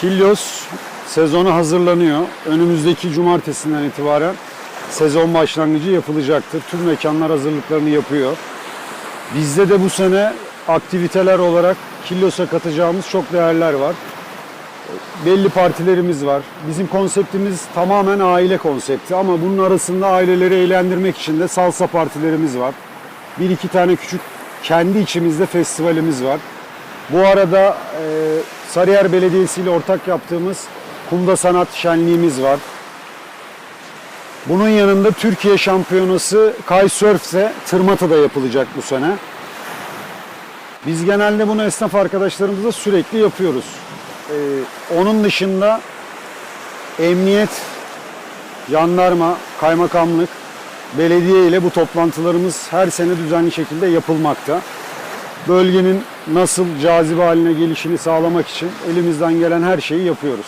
Kilyos sezonu hazırlanıyor. Önümüzdeki cumartesinden itibaren sezon başlangıcı yapılacaktır. Tüm mekanlar hazırlıklarını yapıyor. Bizde de bu sene aktiviteler olarak Kilyos'a katacağımız çok değerler var. Belli partilerimiz var. Bizim konseptimiz tamamen aile konsepti ama bunun arasında aileleri eğlendirmek için de salsa partilerimiz var. Bir iki tane küçük kendi içimizde festivalimiz var. Bu arada e, Sarıyer Belediyesi ile ortak yaptığımız Kumda Sanat Şenliğimiz var. Bunun yanında Türkiye Şampiyonası Kitesurf'te Tırmata'da yapılacak bu sene. Biz genelde bunu esnaf arkadaşlarımızla sürekli yapıyoruz. Ee, onun dışında emniyet, jandarma, kaymakamlık, belediye ile bu toplantılarımız her sene düzenli şekilde yapılmakta. Bölgenin nasıl cazibe haline gelişini sağlamak için elimizden gelen her şeyi yapıyoruz.